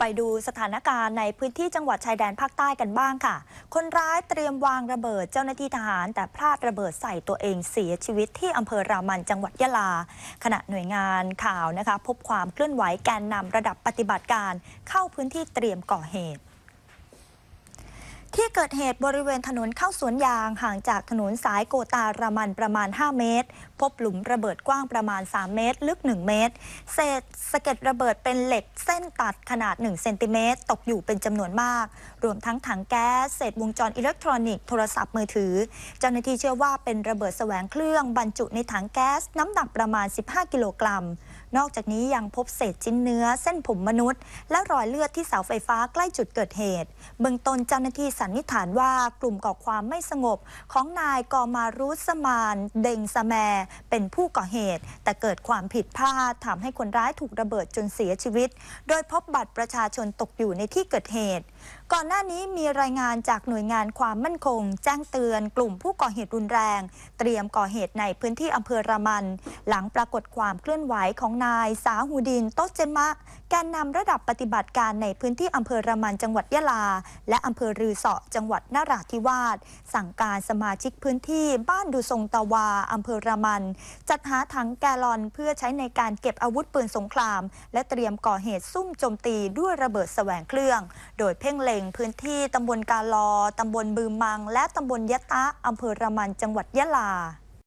ไปดูสถานการณ์ในพื้นที่จังหวัดชายแดนภาคใต้กันบ้างค่ะ คนร้ายเตรียมวางระเบิดเจ้าหน้าที่ทหาร แต่พลาดระเบิดใส่ตัวเองเสียชีวิตที่อำเภอรามันจังหวัดยะลา ขณะหน่วยงานข่าวนะคะ พบความเคลื่อนไหวแกนนำระดับปฏิบัติการ เข้าพื้นที่เตรียมก่อเหตุ ที่เกิดเหตุบริเวณถนนเข้าสวนยางห่างจากถนนสายโกตารามันประมาณ 5 เมตร พบหลุมระเบิดกว้างประมาณ 3 เมตร ลึก 1 เมตร เศษสะเก็ดระเบิดเป็นเหล็กเส้นตัดขนาด 1 เซนติเมตร ตกอยู่เป็นจำนวนมาก รวมทั้งถังแก๊ส เศษวงจรอิเล็กทรอนิกส์โทรศัพท์มือถือ เจ้าหน้าที่เชื่อว่าเป็นระเบิดแสวงเครื่องบรรจุในถังแก๊สน้ำหนักประมาณ 15 กิโลกรัมนอกจากนี้ยังพบเศษชิ้นเนื้อ เส้นผมมนุษย์ และรอยเลือดที่เสาไฟฟ้าใกล้จุดเกิดเหตุ เบื้องต้นเจ้าหน้าที่สันนิษฐานว่ากลุ่มก่อความไม่สงบ ของนายกอมารุสมาน เดงสแมเป็นผู้ก่อเหตุ แต่เกิดความผิดพลาดทำให้คนร้ายถูกระเบิดจนเสียชีวิต โดยพบบัตรประชาชนตกอยู่ในที่เกิดเหตุ ก่อนหน้านี้มีรายงานจากหน่วยงานความมั่นคง แจ้งเตือนกลุ่มผู้ก่อเหตุรุนแรง เตรียมก่อเหตุในพื้นที่อำเภอรามัน หลังปรากฏความเคลื่อนไหวของนายสาหูดินโตะเจมะ แกนนำระดับปฏิบัติการในพื้นที่อำเภอรามันจังหวัดยะลา และอำเภอรือเสาะจังหวัดนราธิวาสสั่งการสมาชิกพื้นที่บ้านดูทรงตะวาอำเภอรามัน จัดหาถังแกลลอนเพื่อใช้ในการเก็บอาวุธปืนสงคราม และเตรียมก่อเหตุซุ่มโจมตีด้วยระเบิดแสวงเครื่อง โดยเพ่งเล็งพื้นที่ตำบลกาลอตำบลบือมัง และตำบลยะตะอำเภอรามันจังหวัดยะลา